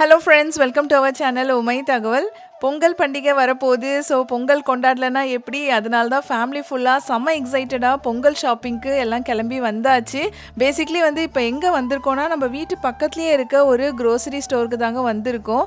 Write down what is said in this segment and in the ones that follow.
Hello friends, welcome to our channel oh Omai Tagawal. Pongal பண்டிகை வரப்போகுது. So Pongal கொண்டாடலன்னா எப்படி? அதனால தான் ஃபேமிலி ஃபுல்லாக செம்ம எக்ஸைட்டடாக பொங்கல் ஷாப்பிங்க்கு எல்லாம் கிளம்பி வந்தாச்சு. பேசிக்லி வந்து இப்போ எங்கே வந்திருக்கோம்னா நம்ம வீட்டு பக்கத்துலேயே இருக்க ஒரு க்ரோசரி ஸ்டோருக்கு தாங்க வந்திருக்கோம்.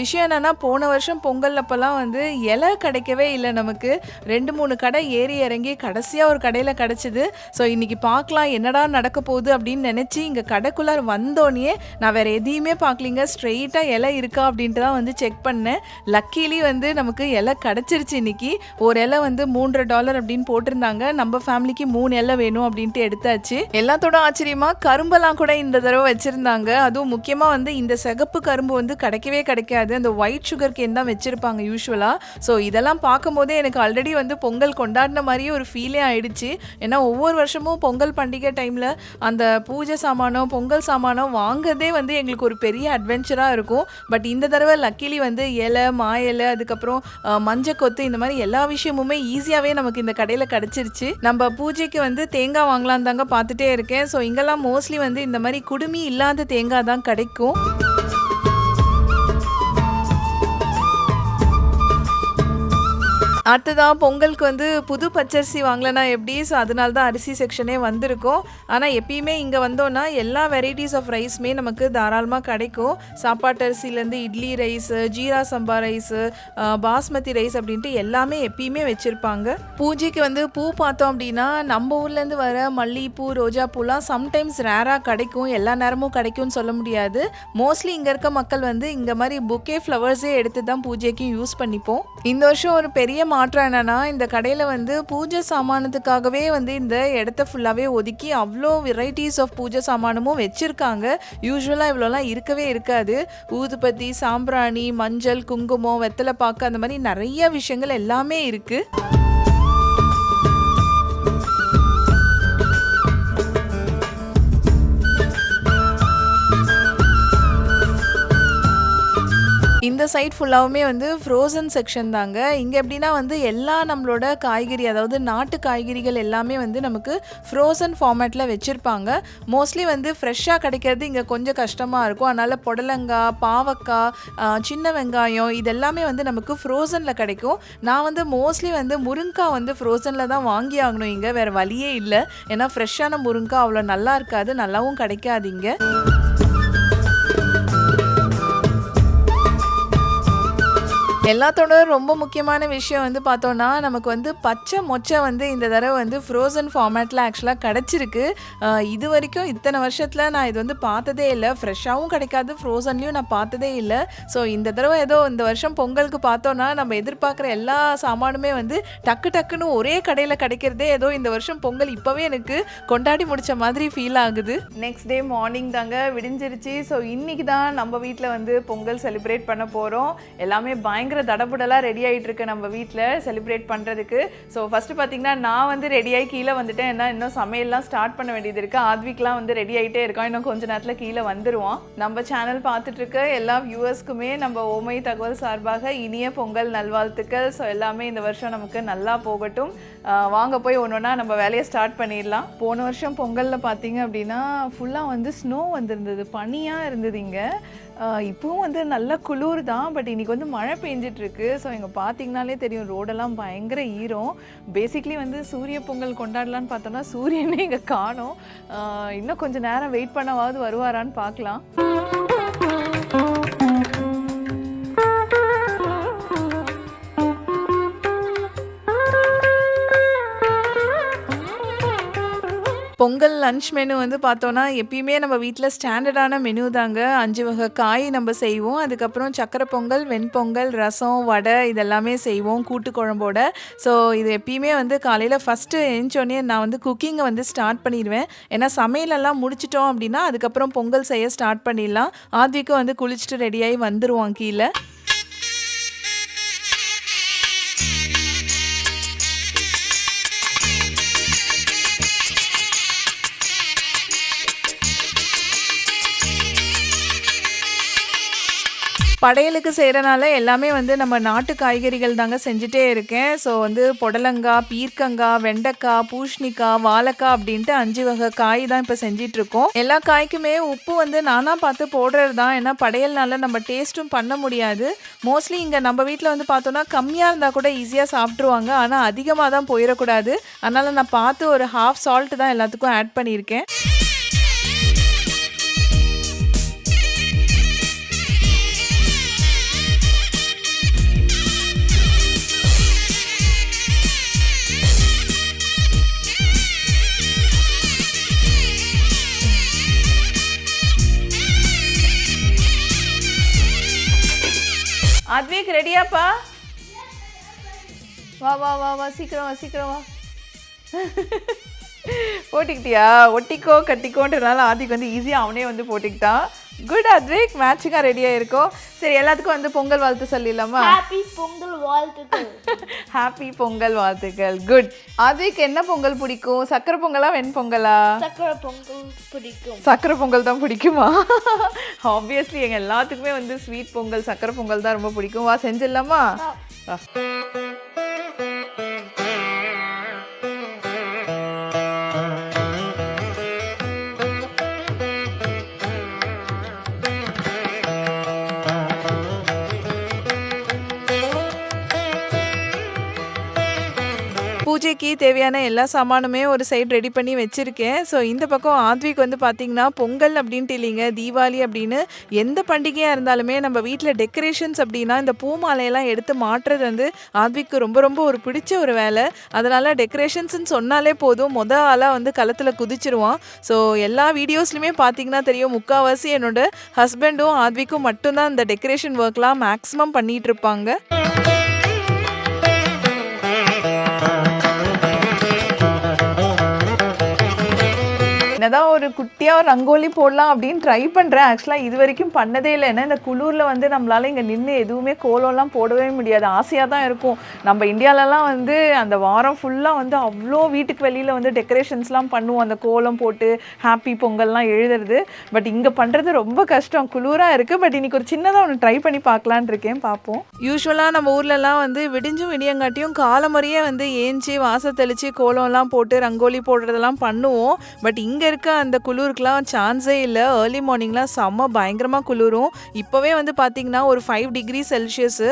விஷயம் என்னென்னா போன வருஷம் பொங்கல் அப்போல்லாம் வந்து இலை கிடைக்கவே இல்லை நமக்கு. ரெண்டு மூணு கடை ஏறி இறங்கி கடைசியாக ஒரு கடையில் கிடச்சிது. ஸோ இன்றைக்கி பார்க்கலாம் என்னடா நடக்க போகுது அப்படின்னு நினச்சி இங்கே கடைக்குள்ளார் வந்தோடனே நான் வேறு எதையுமே பார்க்கலிங்க. ஸ்ட்ரெயிட்டாக இலை இருக்கா அப்படின்ட்டு தான் வந்து செக் பண்ணேன். லக்கிலி வந்து நமக்கு இலை கிடச்சிருச்சு இன்னைக்கு. ஒரு இலை வந்து மூன்றரை டாலர் அப்படின்னு போட்டிருந்தாங்க. நம்ம ஃபேமிலிக்கு மூணு இலை வேணும் அப்படின்ட்டு எடுத்தாச்சு. எல்லாத்தோட ஆச்சரியமா கரும்பெல்லாம் கூட இந்த தடவை வச்சிருந்தாங்க. அதுவும் முக்கியமாக வந்து இந்த சிகப்பு கரும்பு வந்து கிடைக்கவே கிடைக்காது. அந்த ஒயிட் சுகர் கேன் தான் வச்சிருப்பாங்க யூஸ்வலாக ஸோ இதெல்லாம் பார்க்கும்போதே எனக்கு ஆல்ரெடி வந்து பொங்கல் கொண்டாடின மாதிரியே ஒரு ஃபீலே ஆயிடுச்சு. ஏன்னா ஒவ்வொரு வருஷமும் பொங்கல் பண்டிகை டைமில் அந்த பூஜை சாமானம் பொங்கல் சாமானம் வாங்குறதே வந்து எங்களுக்கு ஒரு பெரிய அட்வென்ச்சராக இருக்கும். பட் இந்த தடவை லக்கிலி வந்து இலை மா இலை அதுக்கப்புறம் அஹ், மஞ்சள் கொத்து இந்த மாதிரி எல்லா விஷயமுமே ஈஸியாகவே நமக்கு இந்த கடையில் கிடச்சிருச்சு. நம்ம பூஜைக்கு வந்து தேங்காய் வாங்கலாம் தாங்க பார்த்துட்டே இருக்கேன். ஸோ இங்கெல்லாம் மோஸ்ட்லி வந்து இந்த மாதிரி குடுமி இல்லாத தேங்காய் தான் கிடைக்கும். அடுத்ததான் பொங்கலுக்கு வந்து புது பச்சரிசி வாங்கலைன்னா எப்படி? ஸோ அதனால தான் அரிசி செக்ஷனே வந்திருக்கும். ஆனால் எப்பயுமே இங்கே வந்தோன்னா எல்லா வெரைட்டிஸ் ஆஃப் ரைஸுமே நமக்கு தாராளமாக கிடைக்கும். சாப்பாட்டு அரிசிலேருந்து இட்லி ரைஸு ஜீரா சம்பா ரைஸு பாஸ்மதி ரைஸ் அப்படின்ட்டு எல்லாமே எப்பயுமே வச்சுருப்பாங்க. பூஜைக்கு வந்து பூ பார்த்தோம் அப்படின்னா நம்ம ஊர்லேருந்து வர மல்லிகைப்பூ ரோஜா பூலாம் சம்டைம்ஸ் ரேராக கிடைக்கும். எல்லா நேரமும் கிடைக்கும்னு சொல்ல முடியாது. மோஸ்ட்லி இங்கே இருக்க மக்கள் வந்து இங்கே மாதிரி புக்கே ஃப்ளவர்ஸே எடுத்து தான் பூஜைக்கு யூஸ் பண்ணிப்போம். இந்த வருஷம் ஒரு பெரிய மாற்றம் என்னென்னா இந்த கடையில் வந்து பூஜை சாமானத்துக்காகவே வந்து இந்த இடத்த ஃபுல்லாகவே ஒதுக்கி அவ்வளோ வெரைட்டிஸ் ஆஃப் பூஜை சாமானமும் வச்சுருக்காங்க. யூஸ்வலாக இவ்வளோலாம் இருக்கவே இருக்காது. ஊதுபத்தி சாம்பிராணி மஞ்சள் குங்குமம் வெத்தலை பாக்கு அந்த மாதிரி நிறைய விஷயங்கள் எல்லாமே இருக்குது இந்த சைட் ஃபுல்லாகவுமே வந்து ஃப்ரோசன் செக்ஷன் தாங்க. இங்கே எப்படின்னா வந்து எல்லா நம்மளோட காய்கறி அதாவது நாட்டு காய்கறிகள் எல்லாமே வந்து நமக்கு ஃப்ரோசன் ஃபார்மேட்டில் வச்சுருப்பாங்க. மோஸ்ட்லி வந்து ஃப்ரெஷ்ஷாக கிடைக்கிறது இங்கே கொஞ்சம் கஷ்டமாக இருக்கும். அதனால் புடலங்காய் பாவக்காய் சின்ன வெங்காயம் இதெல்லாமே வந்து நமக்கு ஃப்ரோசனில் கிடைக்கும். நான் வந்து மோஸ்ட்லி வந்து முருங்காய் வந்து ஃப்ரோசனில் தான் வாங்கி ஆகணும் இங்கே. வேறு வழியே இல்லை. ஏன்னா ஃப்ரெஷ்ஷான முருங்காய் அவ்வளோ நல்லா இருக்காது நல்லாவும் கிடைக்காது இங்கே. எல்லாத்தோட ரொம்ப முக்கியமான விஷயம் வந்து பார்த்தோன்னா நமக்கு வந்து பச்சை மொச்சை வந்து இந்த தடவை வந்து ஃப்ரோசன் ஃபார்மேட்டில் ஆக்சுவலாக கிடச்சிருக்கு. இது வரைக்கும் இத்தனை வருஷத்தில் நான் இது வந்து பார்த்ததே இல்லை. ஃப்ரெஷ்ஷாகவும் கிடைக்காது ஃப்ரோசன்லேயும் நான் பார்த்ததே இல்லை. ஸோ இந்த தடவை ஏதோ இந்த வருஷம் பொங்கலுக்கு பார்த்தோன்னா நம்ம எதிர்பார்க்குற எல்லா சாமானுமே வந்து டக்கு டக்குன்னு ஒரே கடையில் கிடைக்கிறதே ஏதோ இந்த வருஷம் பொங்கல் இப்போவே எனக்கு கொண்டாடி முடித்த மாதிரி ஃபீல் ஆகுது. நெக்ஸ்ட் டே மார்னிங் தாங்க விடிஞ்சிருச்சு. ஸோ இன்னைக்கு தான் நம்ம வீட்டில் வந்து பொங்கல் செலிப்ரேட் பண்ண போகிறோம் எல்லாமே பயங்கர தடபுடலாக ரெடி ஆகிட்டு இருக்கு நம்ம வீட்டில் செலிப்ரேட் பண்ணுறதுக்கு ஸோ ஃபஸ்ட்டு பார்த்தீங்கன்னா நான் வந்து ரெடியாகி கீழே வந்துட்டேன். ஏன்னா இன்னும் சமையல்லாம் ஸ்டார்ட் பண்ண வேண்டியது இருக்குது ஆத்விக்லாம் வந்து ரெடி ஆகிட்டே இருக்கான். இன்னும் கொஞ்ச நேரத்தில் கீழே வந்துடுவான் நம்ம சேனல் பார்த்துட்டு இருக்க எல்லா வியூவர்ஸ்க்குமே நம்ம ஓமை தகவல் சார்பாக இனிய பொங்கல் நல்வாழ்த்துக்கள். ஸோ எல்லாமே இந்த வருஷம் நமக்கு நல்லா போகட்டும். வாங்க போய் ஒன்று ஒன்றா நம்ம வேலையை ஸ்டார்ட் பண்ணிடலாம். போன வருஷம் பொங்கலில் பார்த்தீங்க அப்படின்னா ஃபுல்லாக வந்து ஸ்னோ வந்திருந்தது பனியாக இருந்தது இங்கே. இப்போவும் வந்து நல்ல குளிர் தான் பட் இன்றைக்கி வந்து மழை பெஞ்சிட்ருக்கு. ஸோ இங்கே பார்த்தீங்கனாலே தெரியும் ரோடெல்லாம் பயங்கர ஈரம். பேசிக்லி வந்து சூரிய பொங்கல் கொண்டாடலான்னு பார்த்தோம்னா சூரியனே இங்கே காணும். இன்னும் கொஞ்சம் நேரம் வெயிட் பண்ணவாவது வருவாரான்னு பார்க்கலாம். பொங்கல் லன்ச் மெனு வந்து பார்த்தோன்னா எப்பயுமே நம்ம வீட்டில் ஸ்டாண்டர்டான மெனு தாங்க. அஞ்சு வகை காய் நம்ம செய்வோம். அதுக்கப்புறம் சக்கரை பொங்கல் வெண்பொங்கல் ரசம் வடை இதெல்லாமே செய்வோம் கூட்டு குழம்போட. ஸோ இது எப்பயுமே வந்து காலையில் ஃபஸ்ட்டு எழுந்தோடனே நான் வந்து குக்கிங்கை வந்து ஸ்டார்ட் பண்ணிடுவேன். ஏன்னா சமையலெல்லாம் முடிச்சிட்டோம் அப்படின்னா அதுக்கப்புறம் பொங்கல் செய்ய ஸ்டார்ட் பண்ணிடலாம். ஆத்விக்கும் வந்து குளிச்சுட்டு ரெடியாகி வந்துடுவோம் கீழே. படையலுக்கு செய்கிறனால எல்லாமே வந்து நம்ம நாட்டு காய்கறிகள் தாங்க செஞ்சுட்டே இருக்கேன். ஸோ வந்து புடலங்காய் பீர்க்கங்காய் வெண்டைக்காய் பூஷ்ணிக்காய் வாழைக்காய் அப்படின்ட்டு அஞ்சு வகை காய் தான் இப்போ செஞ்சிட்ருக்கோம். எல்லா காய்க்குமே உப்பு வந்து நானாக பார்த்து போடுறது தான். ஏன்னா படையல்னால நம்ம டேஸ்ட்டும் பண்ண முடியாது. மோஸ்ட்லி இங்கே நம்ம வீட்டில் வந்து பார்த்தோன்னா கம்மியாக இருந்தால் கூட ஈஸியாக சாப்பிட்ருவாங்க ஆனால் அதிகமாக தான் போயிடக்கூடாது அதனால் நான் பார்த்து ஒரு ஹாஃப் சால்ட் தான் எல்லாத்துக்கும் ஆட் பண்ணியிருக்கேன். அத்விக் ரெடியாப்பா வா வா வா வா சீக்கிரம் வா சீக்கிரம் வா. போட்டுக்கிட்டியா? ஒட்டிக்கோ கட்டிக்கோன்றனால ஆதிக்கு வந்து ஈஸியாக அவனே வந்து போட்டுக்கிட்டான் குட் அத்விக் மேட்சிங்காக ரெடியாக இருக்கோம் சரி எல்லாத்துக்கும் வந்து பொங்கல் வாழ்த்து சொல்லிடலாமா? ஹாப்பி பொங்கல் வாழ்த்துக்கள். ஹாப்பி பொங்கல் வாழ்த்துக்கள். குட் அத்விக் என்ன பொங்கல் பிடிக்கும்? சக்கரை பொங்கலா வெண் பொங்கலா? சக்கரை பொங்கல் பிடிக்கும். சக்கரை பொங்கல் தான் பிடிக்குமா? ஆப்வியஸ்லி எங்கள் எல்லாத்துக்குமே வந்து ஸ்வீட் பொங்கல் சக்கரை பொங்கல் தான் ரொம்ப பிடிக்கும். வா செஞ்சிடலாமா? பூஜைக்கு தேவையான எல்லா சாமானுமே ஒரு சைடு ரெடி பண்ணி வச்சுருக்கேன். ஸோ இந்த பக்கம் ஆத்விக் வந்து பார்த்திங்கன்னா பொங்கல் அப்படின்ட்டு இல்லைங்க தீபாவளி அப்படின்னு எந்த பண்டிகையாக இருந்தாலுமே நம்ம வீட்டில் டெக்கரேஷன்ஸ் அப்படின்னா இந்த பூ மாலையெல்லாம் எடுத்து மாட்டுறது வந்து ஆத்விக்கு ரொம்ப ரொம்ப ஒரு பிடிச்ச ஒரு வேலை. அதனால் டெக்கரேஷன்ஸ்னு சொன்னாலே போதும். மொத ஆளாக வந்து களத்தில் குதிச்சிருவான். ஸோ எல்லா வீடியோஸ்லையுமே பார்த்தீங்கன்னா தெரியும் முக்கால்வாசி என்னோட ஹஸ்பண்டும் ஆத்விக்கும் மட்டும்தான் இந்த டெக்கரேஷன் ஒர்க்லாம் மேக்ஸிமம் பண்ணிகிட்டு என்னதான் ஒரு குட்டியாக ஒரு ரங்கோலி போடலாம் அப்படின்னு ட்ரை பண்ணுறேன் ஆக்சுவலாக இது வரைக்கும் பண்ணதே இல்லை. ஏன்னா இந்த குளூரில் வந்து நம்மளால் இங்கே நின்று எதுவுமே கோலம்லாம் போடவே முடியாது. ஆசையாக தான் இருக்கும். நம்ம இந்தியாலலாம் வந்து அந்த வாரம் ஃபுல்லாக வந்து அவ்வளோ வீட்டுக்கு வெளியில் வந்து டெக்கரேஷன்ஸ்லாம் பண்ணுவோம். அந்த கோலம் போட்டு ஹாப்பி பொங்கல்லாம் எழுதுறது. பட் இங்கே பண்ணுறது ரொம்ப கஷ்டம். குளிராக இருக்குது பட் இன்றைக்கி ஒரு சின்னதாக ஒன்று ட்ரை பண்ணி பார்க்கலான் இருக்கேன். பார்ப்போம். யூஸ்வலாக நம்ம ஊர்லலாம் வந்து விடிஞ்சும் விடியங்காட்டியும் காலமுறையே வந்து ஏஞ்சி வாச தெளித்து கோலம்லாம் போட்டு ரங்கோலி போடுறதெல்லாம் பண்ணுவோம். பட் இங்கே இருக்க அந்த குளிருக்குலாம் சான்ஸே இல்லை. ஏர்லி மார்னிங்லாம் செம்ம பயங்கரமாக குளிரும். இப்போவே வந்து பார்த்திங்கன்னா ஒரு ஃபைவ் டிகிரி செல்சியஸு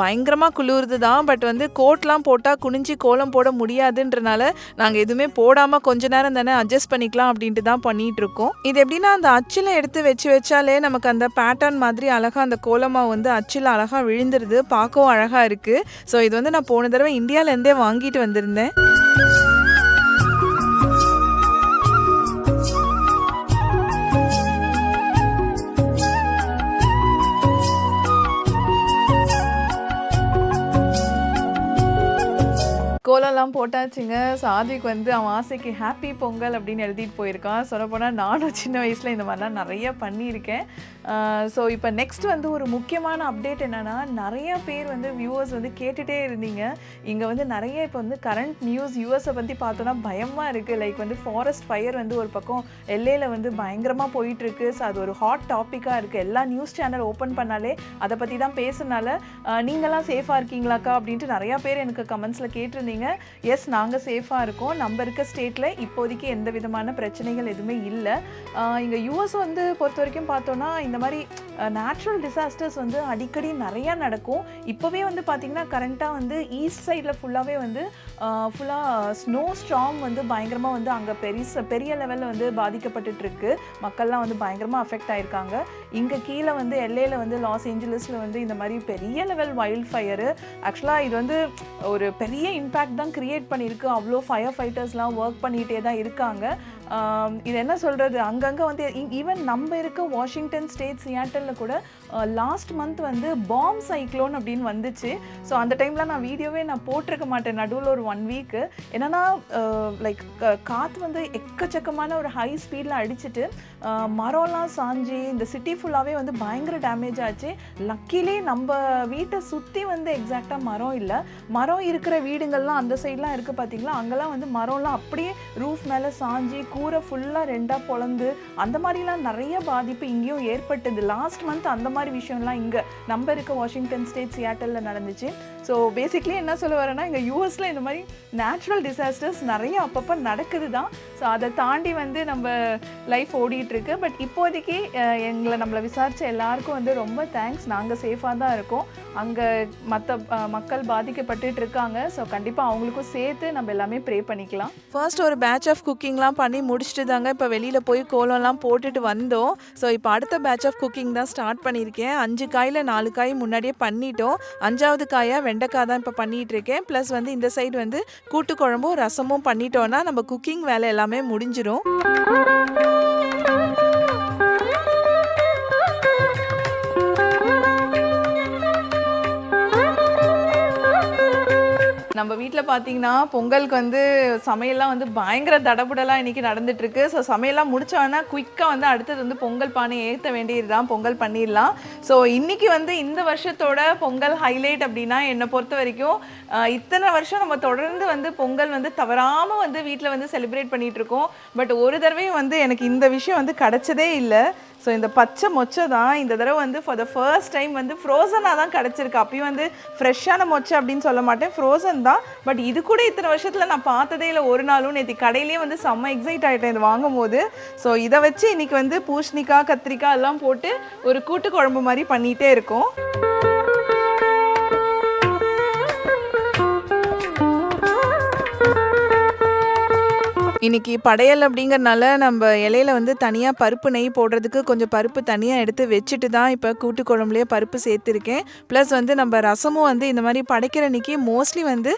பயங்கரமாக குளிருது தான் பட் வந்து கோட்லாம் போட்டால் குனிஞ்சி கோலம் போட முடியாதுன்றனால நாங்கள் எதுவுமே போடாமல் கொஞ்ச நேரம் தானே அட்ஜஸ்ட் பண்ணிக்கலாம் அப்படின்ட்டு தான் பண்ணிகிட்ருக்கோம் இருக்கோம் இது எப்படின்னா அந்த அச்சில் எடுத்து வச்சு வச்சாலே நமக்கு அந்த பேட்டர்ன் மாதிரி அழகாக அந்த கோலமாக வந்து அச்சில் அழகாக விழுந்துருது. பார்க்கவும் அழகாக இருக்குது ஸோ இது வந்து நான் போன தடவை இந்தியாவிலேருந்தே வாங்கிட்டு வந்திருந்தேன். கோலம்லாம் போட்டாச்சுங்க. சாதிக்கு வந்து அவன் ஆசைக்கு ஹாப்பி பொங்கல் அப்படின்னு எழுதிட்டு போயிருக்கான். சொல்லப்போனால் நானும் சின்ன வயசில் இந்த மாதிரிலாம் நிறைய பண்ணியிருக்கேன். ஸோ இப்போ நெக்ஸ்ட் வந்து ஒரு முக்கியமான அப்டேட் என்னென்னா நிறைய பேர் வந்து வியூவர்ஸ் வந்து கேட்டுகிட்டே இருந்தீங்க. இங்கே வந்து நிறைய இப்போ வந்து கரண்ட் நியூஸ் யூஎஸை பற்றி பார்த்தோன்னா பயமாக இருக்குது லைக் வந்து ஃபாரஸ்ட் ஃபயர் வந்து ஒரு பக்கம் எல்லையில் வந்து பயங்கரமாக போயிட்டுருக்கு. ஸோ அது ஒரு ஹாட் டாப்பிக்காக இருக்குது எல்லா நியூஸ் சேனல் ஓப்பன் பண்ணாலே அதை பற்றி தான் பேசுனால நீங்களாம் சேஃபாக இருக்கீங்களாக்கா அப்படின்ட்டு நிறையா பேர் எனக்கு கமெண்ட்ஸில் கேட்டிருந்தீங்க. எஸ் நாங்கள் சேஃபாக இருக்கோம். நம்ம இருக்க ஸ்டேட்டில் இப்போதைக்கு எந்த விதமான பிரச்சனைகள் எதுவுமே இல்லை. இங்கே யூஎஸ் வந்து பொறுத்த வரைக்கும் பார்த்தோன்னா இந்த மாதிரி நேச்சுரல் டிசாஸ்டர்ஸ் வந்து அடிக்கடி நிறையா நடக்கும். இப்போவே வந்து பார்த்திங்கன்னா கரண்ட்டாக வந்து ஈஸ்ட் சைடில் ஃபுல்லாகவே வந்து ஃபுல்லாக ஸ்னோ ஸ்ட்ராங் வந்து பயங்கரமாக வந்து அங்கே பெரிய பெரிய லெவலில் வந்து பாதிக்கப்பட்டுட்டு இருக்கு மக்கள்லாம் வந்து பயங்கரமாக அஃபெக்ட் ஆயிருக்காங்க. இங்கே கீழே வந்து எல்ஏல வந்து லாஸ் ஏஞ்சலஸில் வந்து இந்த மாதிரி பெரிய லெவல் வைல்ட் ஃபயரு ஆக்சுவலாக இது வந்து ஒரு பெரிய இம்பேக்ட் தான் கிரியேட் பண்ணியிருக்கு. அவ்வளோ ஃபயர் ஃபைட்டர்ஸ்லாம் ஒர்க் பண்ணிகிட்டே தான் இருக்காங்க. இது என்ன சொல்கிறது அங்கங்கே வந்து ஈவன் நம்ம இருக்க வாஷிங்டன் ஸ்டேட் சியாட்டலில் கூட லாஸ்ட் மந்த் வந்து பாம் சைக்ளோன் அப்படின்னு வந்துச்சு. ஸோ அந்த டைமில் நான் வீடியோவே நான் போட்டிருக்க மாட்டேன். நடுவில் ஒரு ஒன் வீக்கு என்னன்னா லைக் காற்று வந்து எக்கச்சக்கமான ஒரு ஹை ஸ்பீடில் அடிச்சுட்டு மரம்லாம் சாஞ்சி இந்த சிட்டி ஃபுல்லாகவே வந்து பயங்கர டேமேஜ் ஆச்சு. லக்கிலி நம்ம வீட்டை சுற்றி வந்து எக்ஸாக்டாக மரம் இல்லை. மரம் இருக்கிற வீடுங்கள்லாம் அந்த சைட்லாம் இருக்குது பார்த்தீங்களா அங்கெல்லாம் வந்து மரம்லாம் அப்படியே ரூஃப் மேலே சாஞ்சி கூரை ஃபுல்லாக ரெண்டாக பொழந்து அந்த மாதிரிலாம் நிறைய பாதிப்பு இங்கேயும் ஏற்பட்டது. லாஸ்ட் மந்த் அந்த மாதிரி விஷயம்லாம் இங்கே நம்ம இருக்க வாஷிங்டன் ஸ்டேட் சியாட்டலில் நடந்துச்சு. ஸோ பேசிக்லி என்ன சொல்ல வரேன்னா இங்கே யூஎஸில் இந்த மாதிரி நேச்சுரல் டிசாஸ்டர்ஸ் நிறைய அப்பப்போ நடக்குது தான் ஸோ அதை தாண்டி வந்து நம்ம லைஃப் ஓடிட்டுருக்கு. பட் இப்போதைக்கு எங்களை நம்மளை விசாரித்த எல்லாருக்கும் வந்து ரொம்ப தேங்க்ஸ் நாங்கள் சேஃபாக தான் இருக்கோம். அங்கே மற்ற மக்கள் பாதிக்கப்பட்டுட்டு இருக்காங்க. ஸோ கண்டிப்பாக அவங்களுக்கும் சேர்த்து நம்ம எல்லாமே ப்ரே பண்ணிக்கலாம். ஃபர்ஸ்ட் ஒரு பேட்ச் ஆஃப் குக்கிங்லாம் பண்ணி முடிச்சுட்டு தாங்க இப்போ வெளியில் போய் கோலம்லாம் போட்டுட்டு வந்தோம். ஸோ இப்போ அடுத்த பேட்ச் ஆஃப் குக்கிங் தான் ஸ்டார்ட் பண்ணியிருக்கேன். அஞ்சு காயில் நாலு காய் முன்னாடியே பண்ணிட்டோம். அஞ்சாவது காயாக வெண்டைக்காய் தான் இப்போ பண்ணிகிட்டு இருக்கேன் ப்ளஸ் வந்து இந்த சைடு வந்து கூட்டு குழம்பும் ரசமும் பண்ணிட்டோன்னா நம்ம குக்கிங் வேலை எல்லாமே முடிஞ்சிரும். நம்ம வீட்டில் பார்த்தீங்கன்னா பொங்கலுக்கு வந்து சமையல்லாம் வந்து பயங்கர தடபுடலாக இன்றைக்கி நடந்துட்டுருக்கு. ஸோ சமையல்லாம் முடித்தோன்னா குயிக்காக வந்து அடுத்தது வந்து பொங்கல் பானை ஏற்ற வேண்டியது தான் பொங்கல் பண்ணிடலாம். ஸோ இன்றைக்கி வந்து இந்த வருஷத்தோட பொங்கல் ஹைலைட் அப்படின்னா என்னை பொறுத்த வரைக்கும் இத்தனை வருஷம் நம்ம தொடர்ந்து வந்து பொங்கல் வந்து தவறாமல் வந்து வீட்டில் வந்து செலிப்ரேட் பண்ணிகிட்ருக்கோம் பட் ஒரு தடவையும் வந்து எனக்கு இந்த விஷயம் வந்து கிடச்சதே இல்லை. ஸோ இந்த பச்சை மொச்சை தான் இந்த தடவை வந்து ஃபார் த ஃபர்ஸ்ட் டைம் வந்து ஃப்ரோசனாக தான் கிடச்சிருக்கு. அப்பயும் வந்து ஃப்ரெஷ்ஷான மொச்சை அப்படின்னு சொல்ல மாட்டேன். ஃப்ரோசன் தான். பட் இது கூட இத்தனை வருஷத்தில் நான் பார்த்ததே இல்லை. ஒரு நாளும் நேற்று கடையிலேயே வந்து செம்ம எக்ஸைட் ஆகிட்டேன் இது வாங்கும் போது ஸோ இதை வச்சு இன்னைக்கு வந்து பூசணிக்காய் கத்திரிக்காய் எல்லாம் போட்டு ஒரு கூட்டு குழம்பு மாதிரி பண்ணிகிட்டே இருக்கோம். இன்னைக்கு படையல் அப்படிங்கிறனால நம்ம இலையில வந்து தனியாக பருப்பு நெய் போடுறதுக்கு கொஞ்சம் பருப்பு தனியாக எடுத்து வச்சுட்டு தான் இப்போ கூட்டு குழம்புலேயே பருப்பு சேர்த்துருக்கேன். ப்ளஸ் வந்து நம்ம ரசமும் வந்து இந்த மாதிரி படைக்கிற அன்றைக்கி மோஸ்ட்லி வந்து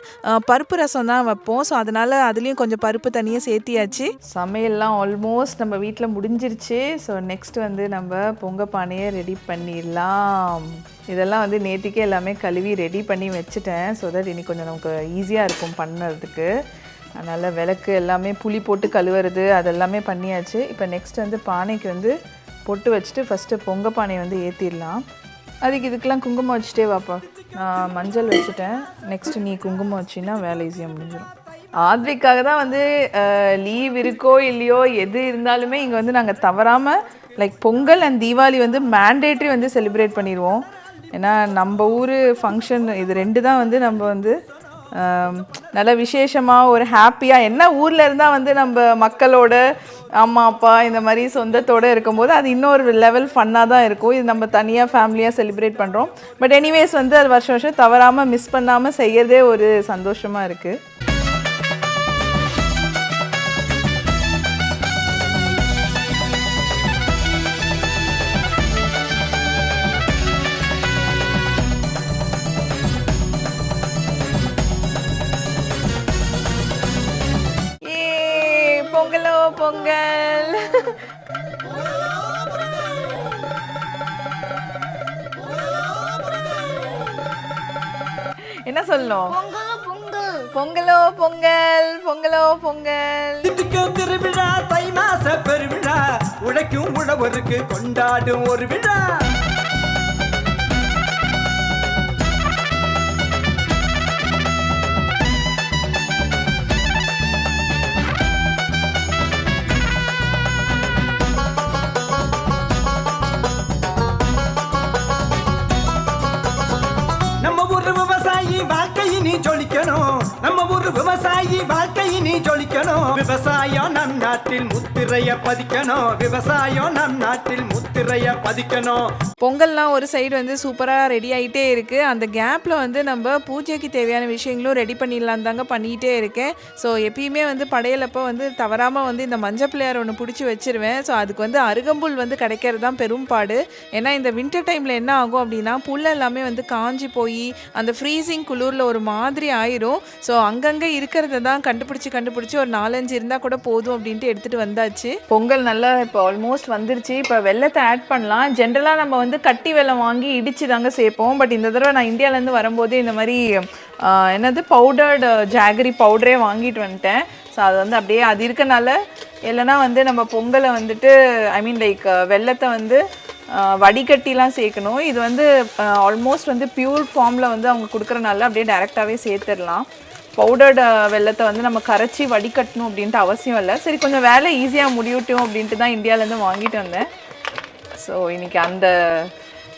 பருப்பு ரசம் தான் வைப்போம். ஸோ அதனால் அதுலேயும் கொஞ்சம் பருப்பு தனியாக சேர்த்தியாச்சு. சமையல்லாம் ஆல்மோஸ்ட் நம்ம வீட்டில் முடிஞ்சிருச்சு. ஸோ நெக்ஸ்ட் வந்து நம்ம பொங்கப்பானையை ரெடி பண்ணிடலாம். இதெல்லாம் வந்து நேற்றுக்கே எல்லாமே கழுவி ரெடி பண்ணி வச்சுட்டேன். ஸோ தட் இன்னைக்கு கொஞ்சம் நமக்கு ஈஸியாக இருக்கும் பண்ணுறதுக்கு அதனால் விளக்கு எல்லாமே புளி போட்டு கழுவுறது அதெல்லாமே பண்ணியாச்சு. இப்போ நெக்ஸ்ட் வந்து பானைக்கு வந்து பொட்டு வச்சுட்டு ஃபஸ்ட்டு பொங்க பானையை வந்து ஏற்றிடலாம் அதுக்கு இதுக்கெலாம் குங்குமம் வச்சுட்டே வாப்பா. நான் மஞ்சள் வச்சுட்டேன். நெக்ஸ்ட் நீ குங்குமம் வச்சின்னா வேலை ஈஸியாக முடிஞ்சிடும் ஆத்விக்காக தான் வந்து லீவ் இருக்கோ இல்லையோ எது இருந்தாலுமே இங்கே வந்து நாங்கள் தவறாமல் லைக் பொங்கல் அண்ட் தீபாவளி வந்து மேண்டேட்ரி வந்து செலிப்ரேட் பண்ணிடுவோம். ஏன்னா நம்ம ஊர் ஃபங்க்ஷன் இது ரெண்டு தான் வந்து நம்ம வந்து நல்ல விசேஷமாக ஒரு ஹாப்பியாக என்ன ஊரில் இருந்தால் வந்து நம்ம மக்களோட அம்மா அப்பா இந்த மாதிரி சொந்தத்தோடு இருக்கும்போது அது இன்னொரு லெவல் ஃபன்னாக தான் இருக்கும். இது நம்ம தனியாக ஃபேமிலியாக செலிப்ரேட் பண்ணுறோம் பட் எனிவேஸ் வந்து அது வருஷம் வருஷம் தவறாமல் மிஸ் பண்ணாமல் செய்யறதே ஒரு சந்தோஷமாக இருக்குது சொல்லணும் பொங்கல் பொங்கல். பொங்கலோ பொங்கல் பொங்கலோ பொங்கல். தித்திக்கும் திருவிழா தை மாச பெருவிழா. உழைக்கும் உழவருக்கு கொண்டாடும் ஒரு விழா. வாழ்க்கையினி நம்ம ஊர் விவசாயி வாழ்க்கையினி ஜொலிக்கணும். விவசாயம் நம் நாட்டில் முத்திரைய பதிக்கணும். விவசாயம் நம் நாட்டில் முத்திரைய பதிக்கணும். பொங்கல்லாம் ஒரு சைடு வந்து சூப்பராக ரெடி ஆகிட்டே இருக்குது அந்த கேப்பில் வந்து நம்ம பூஜைக்கு தேவையான விஷயங்களும் ரெடி பண்ணிடலாம் தாங்க பண்ணிகிட்டே இருக்கேன். ஸோ எப்பயுமே வந்து படையலப்போ வந்து தவறாமல் வந்து இந்த மஞ்சள் பிள்ளையார் ஒன்று பிடிச்சி வச்சிருவேன். ஸோ அதுக்கு வந்து அருகம்புல் வந்து கிடைக்கிறது தான் பெரும்பாடு ஏன்னா இந்த வின்டர் டைமில் என்ன ஆகும் அப்படின்னா புல் எல்லாமே வந்து காஞ்சி போய் அந்த ஃப்ரீசிங் குளிரில் ஒரு மாதிரி ஆயிரும். ஸோ அங்கங்கே இருக்கிறத தான் கண்டுபிடிச்சி கண்டுபிடிச்சி ஒரு நாலஞ்சு இருந்தால் கூட போதும் அப்படின்ட்டு எடுத்துகிட்டு வந்தாச்சு. பொங்கல் நல்லா இப்போ ஆல்மோஸ்ட் வந்துருச்சு. இப்போ வெள்ளத்தை ஆட் பண்ணலாம். ஜென்ரலாக நம்ம வந்து கட்டி வெள்ளம் வாங்கி இடிச்சு தாங்க சேர்ப்போம் பட் இந்த தடவை நான் இந்தியாவிலேருந்து வரும்போது இந்த மாதிரி என்னது? பவுடர்டு ஜாகரி பவுடரே வாங்கிட்டு வந்துட்டேன். ஸோ அது வந்து அப்படியே அது இருக்கனால இல்லைன்னா வந்து நம்ம பொங்கலை வந்துட்டு ஐ மீன் லைக் வெள்ளத்தை வந்து வடிகட்டிலாம் சேர்க்கணும். இது வந்து ஆல்மோஸ்ட் வந்து பியூர் ஃபார்மில் வந்து அவங்க கொடுக்குறனால அப்படியே டேரெக்டாகவே சேர்த்துடலாம். பவுடர்டு uh, வெள்ளத்தை வந்து நம்ம கரைச்சி வடிகட்டணும் அப்படின்ட்டு அவசியம் இல்லை. சரி கொஞ்சம் வேலை ஈஸியாக முடியட்டும் அப்படின்ட்டு தான் இந்தியாவிலேருந்து வாங்கிட்டு வந்தேன். ஸோ இன்றைக்கி அந்த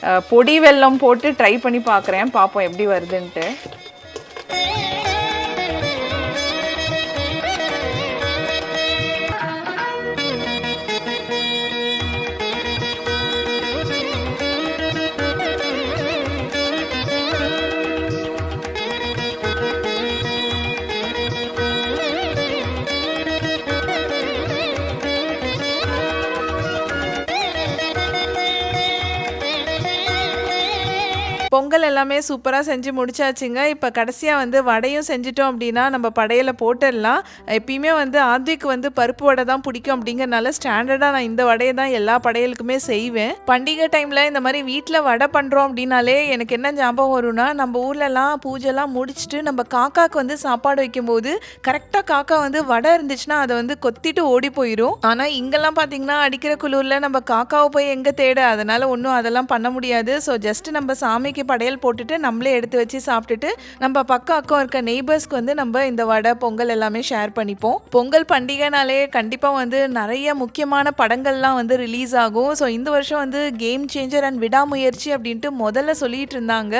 uh, பொடி வெல்லம் போட்டு ட்ரை பண்ணி பார்க்குறேன். பார்ப்போம் எப்படி வருதுன்ட்டு. பொங்கல் எல்லாமே சூப்பராக செஞ்சு முடிச்சாச்சுங்க. இப்போ கடைசியாக வந்து வடையும் செஞ்சிட்டோம் அப்படின்னா நம்ம படையல போட்டுடலாம். எப்பயுமே வந்து ஆத்விக்கு வந்து பருப்பு வடை தான் பிடிக்கும் அப்படிங்கறனால ஸ்டாண்டர்டாக நான் இந்த வடையை தான் எல்லா படையலுக்குமே செய்வேன். பண்டிகை டைமில் இந்த மாதிரி வீட்டில் வடை பண்ணுறோம் அப்படின்னாலே எனக்கு என்ன ஞாபகம் வரும்னா நம்ம ஊர்லலாம் பூஜைலாம் முடிச்சுட்டு நம்ம காக்காக்கு வந்து சாப்பாடு வைக்கும்போது கரெக்டாக காக்கா வந்து வடை இருந்துச்சுன்னா அதை வந்து கொத்திட்டு ஓடி போயிடும் ஆனால் இங்கெல்லாம் பார்த்தீங்கன்னா அடிக்கிற குளிரில் நம்ம காக்காவை போய் எங்கே தேட? அதனால் ஒன்றும் அதெல்லாம் பண்ண முடியாது. ஸோ ஜஸ்ட் நம்ம சாமிக்கு படையல் போட்டுட்டு நம்மளே எடுத்து வச்சு சாப்பிட்டுட்டு நம்ம பக்கம் அக்கம் இருக்க நெய்பர்ஸ்க்கு வந்து நம்ம இந்த வடை பொங்கல் எல்லாமே ஷேர் பண்ணிப்போம். பொங்கல் பண்டிகைனாலே கண்டிப்பாக வந்து நிறைய முக்கியமான படங்கள்லாம் வந்து ரிலீஸ் ஆகும். ஸோ இந்த வருஷம் வந்து கேம் சேஞ்சர் அண்ட் விடாமுயற்சி அப்படின்ட்டு முதல்ல சொல்லிட்டு இருந்தாங்க.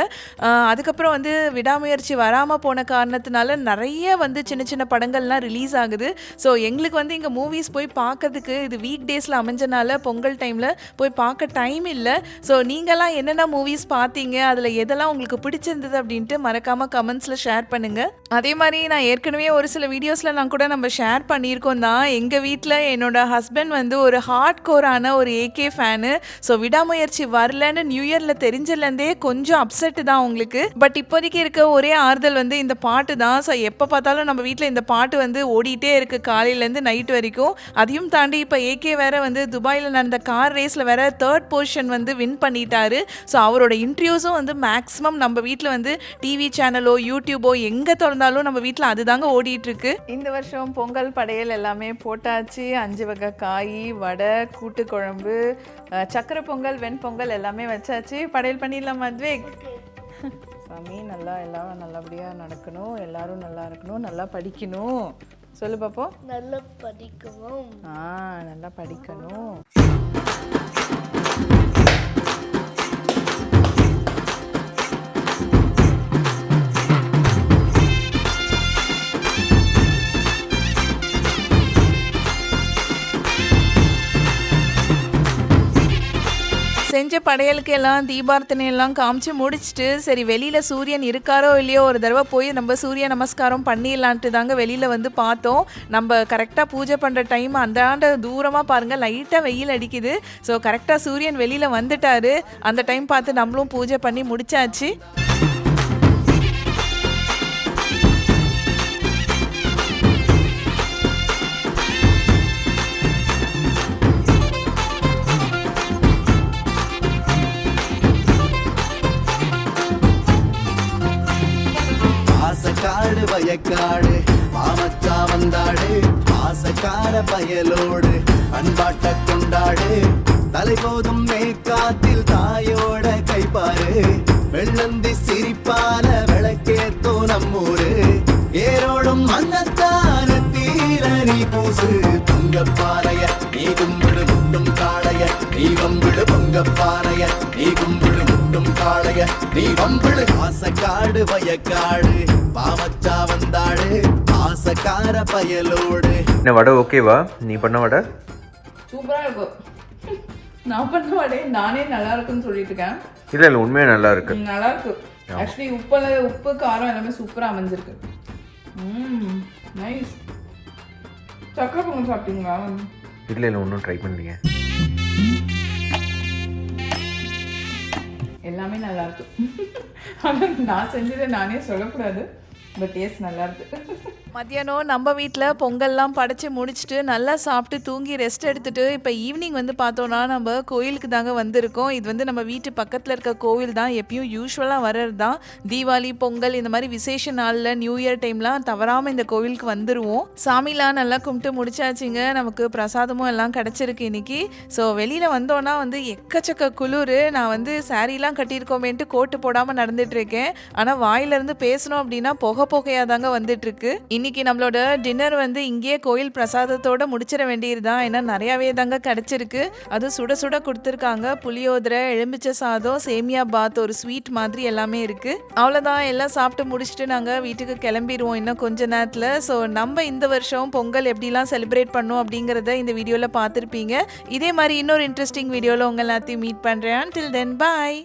அதுக்கப்புறம் வந்து விடாமுயற்சி வராமல் போன காரணத்தினால நிறைய வந்து சின்ன சின்ன படங்கள்லாம் ரிலீஸ் ஆகுது. ஸோ எங்களுக்கு வந்து இங்கே மூவிஸ் போய் பார்க்கறதுக்கு இது வீக் டேஸில் அமைஞ்சனால பொங்கல் டைமில் போய் பார்க்க டைம் இல்லை. ஸோ நீங்களாம் என்னென்ன மூவிஸ் பார்த்தீங்க? அதில் எதெல்லாம் உங்களுக்கு பிடிச்சிருந்தது அப்படின்ட்டு மறக்காமல் கமெண்ட்ஸில் ஷேர் பண்ணுங்கள் அதே மாதிரி நான் ஏற்கனவே ஒரு சில வீடியோஸில் நான் கூட நம்ம ஷேர் பண்ணியிருக்கோம் தான். எங்கள் வீட்டில் என்னோட ஹஸ்பண்ட் வந்து ஒரு ஹார்ட் கோரான ஒரு ஏகே ஃபேனு ஸோ விடாமுயற்சி வரலன்னு நியூ இயரில் தெரிஞ்சதுலேருந்தே கொஞ்சம் அப்செட்டு தான் உங்களுக்கு பட் இப்போதைக்கு இருக்க ஒரே ஆறுதல் வந்து இந்த பாட்டு தான். ஸோ எப்போ பார்த்தாலும் நம்ம வீட்டில் இந்த பாட்டு வந்து ஓடிட்டே இருக்கு காலையிலேருந்து நைட் வரைக்கும். அதையும் தாண்டி இப்போ ஏகே வேற வந்து துபாயில் நடந்த கார் ரேஸில் வேற தேர்ட் பொசிஷன் வந்து வின் பண்ணிட்டாரு. ஸோ அவரோட இன்டர்வியூஸும் வந்து மேக்ஸிமம் நம்ம வீட்டில் வந்து டிவி சேனலோ யூடியூபோ எங்கே திறந்தாலும் நம்ம வீட்டில் அதுதாங்க ஓடிட்டு இருக்கு இந்த வருஷம் பொங்கல் படையல் எல்லாமே போட்டாச்சு. அஞ்சு வகை காய் வடை கூட்டு குழம்பு சக்கரை பொங்கல் வெண்பொங்கல் எல்லாமே வச்சாச்சு. படையல் பண்ணிடலாமா அத்விக் சாமி நல்லா எல்லாம் நல்லபடியாக நடக்கணும். எல்லாரும் நல்லா இருக்கணும். நல்லா படிக்கணும். சொல்லு பாப்போம். நல்லா படிக்கவும் ஆ நல்லா படிக்கணும். செஞ்ச படையலுக்கு எல்லாம் தீபார்த்தனை எல்லாம் காமிச்சு முடிச்சுட்டு சரி வெளியில் சூரியன் இருக்காரோ இல்லையோ ஒரு தடவை போய் நம்ம சூரிய நமஸ்காரம் பண்ணிடலான்ட்டு தாங்க வெளியில் வந்து பார்த்தோம். நம்ம கரெக்டாக பூஜை பண்ணுற டைம் அந்த ஆண்டு தூரமாக பாருங்கள் லைட்டாக வெயில் அடிக்குது. ஸோ கரெக்டாக சூரியன் வெளியில் வந்துட்டாரு. அந்த டைம் பார்த்து நம்மளும் பூஜை பண்ணி முடிச்சாச்சு. ஆசக்காடு மாமச்சா வந்தாடு ஆசைக்கார பயலோடு அன்பாட்ட கொண்டாடு. தலை போதும் மேற்காத்தில் தாயோட கைப்பாரு. வெள்ளந்தி சிரிப்பால விளக்கேத்தோ நம்மூரு. ஏரோடும் மன்னத்தான தீர நீ பூசு. பொங்கப்பாறைய நீ கும்பிடு முட்டும் காளைய நீ வம்பிடு பொங்கப்பாறைய. காளைய நீ வம்பிடு ஆசக்காடு வயக்காடு. பாவச்சா வந்தாடு ஆசக்கார பயலோடு. என்ன வடை ஓகேவா நீ பண்ண வடை? சூப்பரா இருக்கும். நான் பண்ண வடை நானே நல்லா இருக்குன்னு சொல்லிட்டு இருக்கேன். இல்லை இல்லை உண்மையாக நல்லா இருக்கு. நல்லா இருக்கு. ஆக்சுவலி உப்புல உப்பு காரம் எல்லாமே சூப்பரா அமைஞ்சிருக்கு. ம் நைஸ் சக்கரை பொங்கல் சாப்பிட்டீங்களா? இல்லை இல்லை ஒன்றும் ட்ரை பண்ணலையே. எல்லாமே நல்லா இருக்கு நான் செஞ்சதை நானே சொல்லக்கூடாது. பட் டேஸ்ட் நல்லா இருக்கு மத்தியானம் நம்ம வீட்டில் பொங்கல்லாம் படைச்சி முடிச்சுட்டு நல்லா சாப்பிட்டு தூங்கி ரெஸ்ட் எடுத்துட்டு இப்போ ஈவினிங் வந்து பார்த்தோன்னா நம்ம கோயிலுக்கு தாங்க வந்திருக்கோம். இது வந்து நம்ம வீட்டு பக்கத்தில் இருக்க கோவில் தான். எப்பயும் யூஸ்வலாக வர்றது தான். தீபாவளி பொங்கல் இந்த மாதிரி விசேஷ நாளில் நியூ இயர் டைம்லாம் தவறாமல் இந்த கோவிலுக்கு வந்துடுவோம் சாமிலாம் நல்லா கும்பிட்டு முடிச்சாச்சுங்க. நமக்கு பிரசாதமும் எல்லாம் கிடச்சிருக்கு இன்னைக்கு. ஸோ வெளியில் வந்தோன்னா வந்து எக்கச்சக்க குளிர். நான் வந்து சாரீலாம் கட்டியிருக்கோமேன்ட்டு கோட்டு போடாமல் நடந்துட்டு இருக்கேன். ஆனால் வாயிலிருந்து பேசணும் அப்படின்னா புகை புகையாக தாங்க வந்துட்டு இருக்கு. இன்னைக்கு நம்மளோட டின்னர் வந்து இங்கேயே கோயில் பிரசாதத்தோட முடிச்சிட வேண்டியதுதான். ஏன்னா நிறையாவே தாங்க கிடச்சிருக்கு. அது சுட சுட கொடுத்துருக்காங்க. புளியோதரை எலுமிச்சை சாதம் சேமியா பாத் ஒரு ஸ்வீட் மாதிரி எல்லாமே இருக்குது அவ்வளோதான் எல்லாம் சாப்பிட்டு முடிச்சுட்டு நாங்கள் வீட்டுக்கு கிளம்பிடுவோம் இன்னும் கொஞ்ச நேரத்தில். ஸோ நம்ம இந்த வருஷம் பொங்கல் எப்படிலாம் செலிப்ரேட் பண்ணோம் அப்படிங்கிறத இந்த வீடியோவில் பார்த்துருப்பீங்க. இதே மாதிரி இன்னொரு இன்ட்ரெஸ்டிங் வீடியோவில் உங்கள் எல்லாத்தையும் மீட் பண்ணுறேன் டில் தென் பாய்